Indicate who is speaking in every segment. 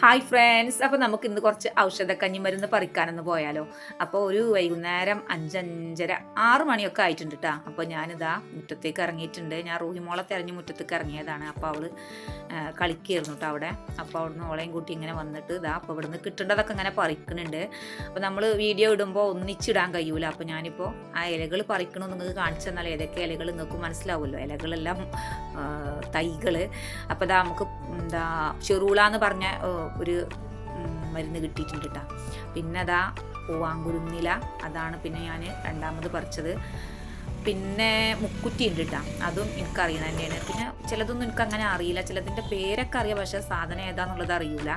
Speaker 1: Hi friends അപ്പോൾ നമുക്ക് ഇന്ന് കുറച്ച് ഔഷധക്കഞ്ഞി മരുന്ന് പറിക്കാനൊന്ന് പോയാലോ. അപ്പോൾ ഒരു വൈകുന്നേരം അഞ്ചഞ്ചര ആറ് മണിയൊക്കെ ആയിട്ടുണ്ട് കേട്ടോ അപ്പോൾ ഞാനിതാ മുറ്റത്തേക്ക് ഇറങ്ങിയിട്ടുണ്ട്. ഞാൻ റൂഹിമോളെ തിരഞ്ഞ് മുറ്റത്തേക്ക് ഇറങ്ങിയതാണ്. അപ്പോൾ അവൾ കളിക്കുകയായിരുന്നു കേട്ടോ അവിടെ. അപ്പോൾ അവിടുന്ന് ഓളെയും കൂട്ടി ഇങ്ങനെ വന്നിട്ട് ഇതാ അപ്പോൾ ഇവിടുന്ന് കിട്ടേണ്ടതൊക്കെ ഇങ്ങനെ പറിക്കുന്നുണ്ട് അപ്പോൾ നമ്മൾ വീഡിയോ ഇടുമ്പോൾ ഒന്നിച്ചിടാൻ കഴിയൂല. അപ്പോൾ ഞാനിപ്പോൾ ആ ഇലകൾ പറിക്കണമെന്ന് നിങ്ങൾക്ക് കാണിച്ചു തന്നാൽ ഏതൊക്കെ ഇലകൾ നിങ്ങൾക്ക് മനസ്സിലാവുമല്ലോ. ഇലകളെല്ലാം തൈകൾ അപ്പോൾ ഇതാ നമുക്ക് എന്താ ചെറുള എന്ന് പറഞ്ഞ ഒരു മരുന്ന് കിട്ടിയിട്ടുണ്ട് കേട്ടോ പിന്നെ അതാ പൂവാങ്കുരുന്നില അതാണ് പിന്നെ ഞാൻ രണ്ടാമത് പറിച്ചത്. പിന്നെ മുക്കുറ്റി ഉണ്ട് കേട്ടോ അതും എനിക്കറിയണ തന്നെയാണ്. പിന്നെ ചിലതൊന്നും എനിക്ക് അങ്ങനെ അറിയില്ല. ചിലതിന്റെ പേരൊക്കെ അറിയാം. പക്ഷേ സാധനം ഏതാന്നുള്ളത് അറിയില്ല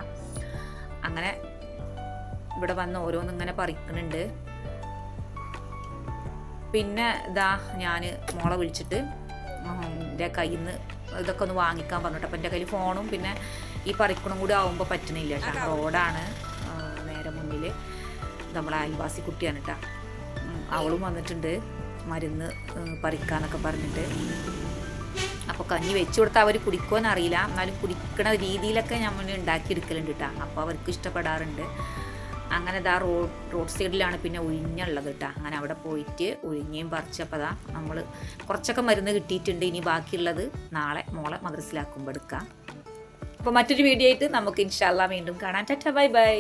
Speaker 1: അങ്ങനെ ഇവിടെ വന്ന് ഓരോന്നും ഇങ്ങനെ പറിക്കുന്നുണ്ട് പിന്നെ ഇതാ ഞാൻ മോളെ വിളിച്ചിട്ട് എന്റെ കയ്യിൽ നിന്ന് ഇതൊക്കെ ഒന്ന് വാങ്ങിക്കാൻ പറഞ്ഞിട്ട് അപ്പം എന്റെ കയ്യിൽ ഫോണും പിന്നെ ഈ പറിക്കണം കൂടി ആവുമ്പോൾ പറ്റണില്ല കേട്ടോ. റോഡാണ്. നേരെ മുന്നിൽ നമ്മളെ അയൽവാസി കുട്ടിയാണ് കേട്ടോ അവളും വന്നിട്ടുണ്ട് മരുന്ന് പറിക്കാന്നൊക്കെ പറഞ്ഞിട്ട്. അപ്പോൾ കഞ്ഞി വെച്ച് കൊടുത്താൽ അവർ കുടിക്കുമെന്ന് അറിയില്ല. എന്നാലും കുടിക്കണ രീതിയിലൊക്കെ നമ്മൾ ഉണ്ടാക്കിയെടുക്കലുണ്ട് കേട്ടോ അപ്പോൾ അവർക്ക് ഇഷ്ടപ്പെടാറുണ്ട്. അങ്ങനെ ഇതാ റോഡ് റോഡ് സൈഡിലാണ് പിന്നെ ഉഴിഞ്ഞുള്ളത് കേട്ടോ. അങ്ങനെ അവിടെ പോയിട്ട് ഉഴിഞ്ഞയും പറിച്ചപ്പോൾ അതാ നമ്മൾ കുറച്ചൊക്കെ മരുന്ന് കിട്ടിയിട്ടുണ്ട്. ഇനി ബാക്കിയുള്ളത് നാളെ മോളെ മദ്രസിലാക്കുമ്പോൾ എടുക്കാം. അപ്പോൾ മറ്റൊരു വീഡിയോ ആയിട്ട് നമുക്ക് ഇൻഷാല്ല വീണ്ടും കാണാം. Tata bye bye.